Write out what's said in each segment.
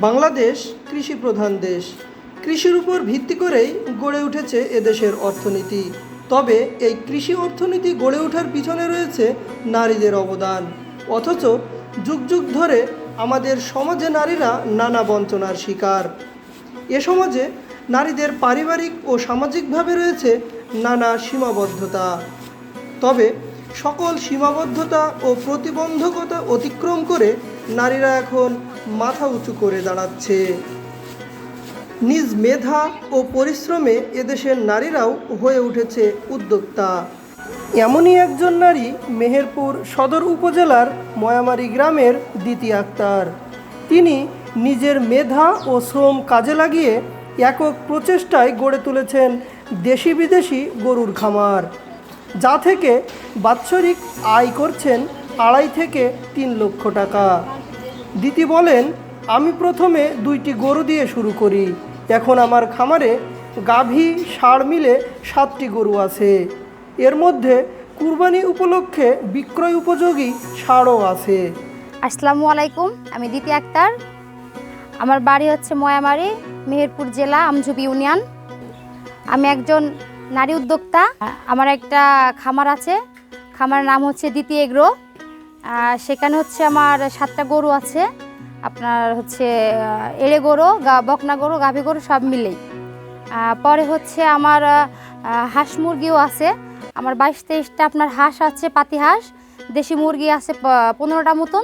বাংলাদেশ কৃষি প্রধান দেশ। কৃষির উপর ভিত্তি করেই গড়ে উঠেছে এদেশের অর্থনীতি। তবে এই কৃষি অর্থনীতি গড়ে ওঠার পিছনে রয়েছে নারীদের অবদান। অথচ যুগ যুগ ধরে আমাদের সমাজে নারীরা নানা বঞ্চনার শিকার। এ সমাজে নারীদের পারিবারিক ও সামাজিকভাবে রয়েছে নানা সীমাবদ্ধতা। তবে সকল সীমাবদ্ধতা ও প্রতিবন্ধকতা অতিক্রম করে নারীরা এখন মাথা উঁচু করে দাঁড়াচ্ছে। নিজ মেধা ও পরিশ্রমে এদেশের নারীরাও হয়ে উঠেছে উদ্যোক্তা। এমনই একজন নারী মেহেরপুর সদর উপজেলার ময়ামারি গ্রামের দ্বিতীয় আক্তার। তিনি নিজের মেধা ও শ্রম কাজে লাগিয়ে একক প্রচেষ্টায় গড়ে তুলেছেন দেশি বিদেশি গরুর খামার, যা থেকে বাৎসরিক আয় করছেন আড়াই থেকে তিন লক্ষ টাকা। দিতি বলেন, আমি প্রথমে দুইটি গরু দিয়ে শুরু করি। এখন আমার খামারে গাভী, ষাঁড় মিলে সাতটি গরু আছে। এর মধ্যে কুরবানি উপলক্ষে বিক্রয় উপযোগী ষাঁড়ও আছে। আসসালামু আলাইকুম, আমি দিতি আক্তার। আমার বাড়ি হচ্ছে ময়ামারি, মেহেরপুর জেলা, আমঝুবি ইউনিয়ন। আমি একজন নারী উদ্যোক্তা। আমার একটা খামার আছে। খামারের নাম হচ্ছে দ্বিতীয় এগ্রো। সেখানে হচ্ছে আমার সাতটা গরু আছে। আপনার হচ্ছে এড়ে গরু, গা- বকনা গরু, গাভী গরু সব মিলেই। পরে হচ্ছে আমার হাঁস মুরগিও আছে। আমার বাইশ তেইশটা আপনার হাঁস আছে, পাতি হাঁস। দেশি মুরগি আছে পনেরোটা মতন।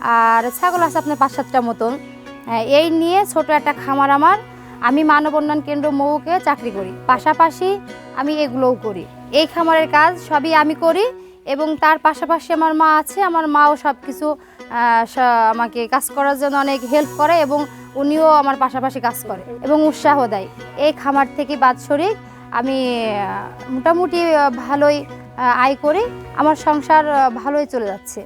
আর ছাগল আছে আপনার পাঁচ সাতটা মতন। এই নিয়ে ছোট একটা খামার আমার। আমি মানব উন্নয়ন কেন্দ্র মৌকে চাকরি করি। পাশাপাশি আমি এগুলোও করি। এই খামারের কাজ সবই আমি করি। এবং তার পাশাপাশি আমার মা আছে, আমার মাও সব কিছু আমাকে কাজ করার জন্য অনেক হেল্প করে এবং উনিও আমার পাশাপাশি কাজ করে এবং উৎসাহ দেয়। এই খামার থেকে বাৎসরিক আমি মোটামুটি ভালোই আয় করি আমার সংসার ভালোই চলে যাচ্ছে।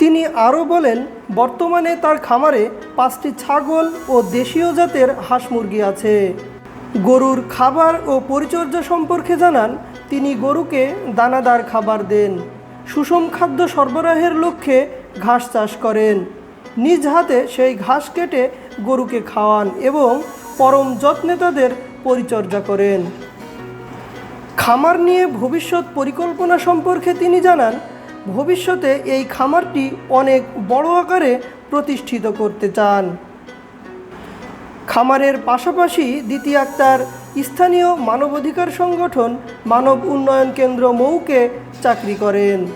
তিনি আরও বলেন, বর্তমানে তার খামারে পাঁচটি ছাগল ও দেশীয় জাতের হাঁস মুরগি আছে। গরুর খাবার ও পরিচর্যা সম্পর্কে জানান তিনি গরুকে দানাদার খাবার দেন। সুষম খাদ্য সরবরাহের লক্ষ্যে ঘাস চাষ করেন। নিজ হাতে সেই ঘাস কেটে গরুকে খাওয়ান এবং পরম যত্নে তাদের পরিচর্যা করেন। খামার নিয়ে ভবিষ্যৎ পরিকল্পনা সম্পর্কে তিনি জানান, ভবিষ্যতে এই খামারটি অনেক বড় আকারে প্রতিষ্ঠিত করতে চান। খামারের পাশাপাশি দ্বিতীয় আক্তার স্থানীয় মানবাধিকার সংগঠন মানব উন্নয়ন কেন্দ্র মৌকে চাকরি করেন।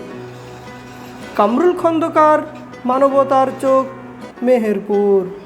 কামরুল খন্দকার মানবতার চোখ মেহেরপুর।